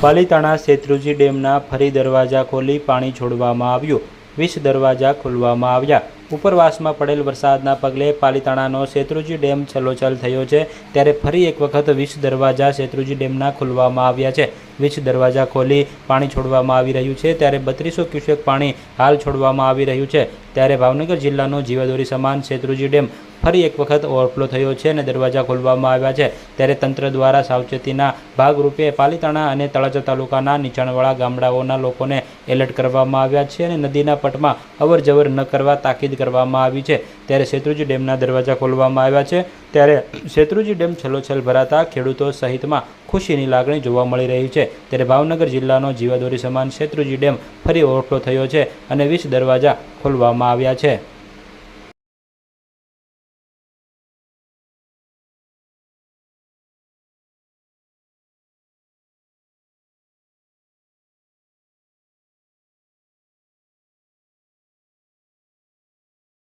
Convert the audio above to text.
પાલીતાણા શેત્રુજી ડેમના ફરી દરવાજા ખોલી પાણી છોડવામાં આવ્યું. વીસ દરવાજા ખોલવામાં આવ્યા. ઉપરવાસમાં પડેલ વરસાદના પગલે પાલીતાણાનો શેત્રુજી ડેમ છલોછલ થયો છે. ત્યારે ફરી એક વખત વીસ દરવાજા શેત્રુજી ડેમના ખોલવામાં આવ્યા છે. વીસ દરવાજા ખોલી પાણી છોડવામાં આવી રહ્યું છે. ત્યારે બત્રીસો ક્યુસેક પાણી હાલ છોડવામાં આવી રહ્યું છે. ત્યારે ભાવનગર જિલ્લાનો જીવાદોરી સમાન શેત્રુજી ડેમ ફરી એક વખત ઓવરફ્લો થયો છે અને દરવાજા ખોલવામાં આવ્યા છે. ત્યારે તંત્ર દ્વારા સાવચેતીના ભાગરૂપે પાલીતાણા અને તળાજા તાલુકાના નીચાણવાળા ગામડાઓના લોકોને એલર્ટ કરવામાં આવ્યા છે અને નદીના પટમાં અવર જવર ન કરવા તાકીદ કરવામાં આવી છે. ત્યારે શેત્રુજી ડેમના દરવાજા ખોલવામાં આવ્યા છે. ત્યારે શેત્રુજી ડેમ છલોછલ ભરાતા ખેડૂતો સહિતમાં ખુશીની લાગણી જોવા મળી રહી છે. ત્યારે ભાવનગર જિલ્લાનો જીવાદોરી સમાન શેત્રુજી ડેમ ફરી ઓવરફ્લો થયો છે અને વીસ દરવાજા ખોલવામાં આવ્યા છે.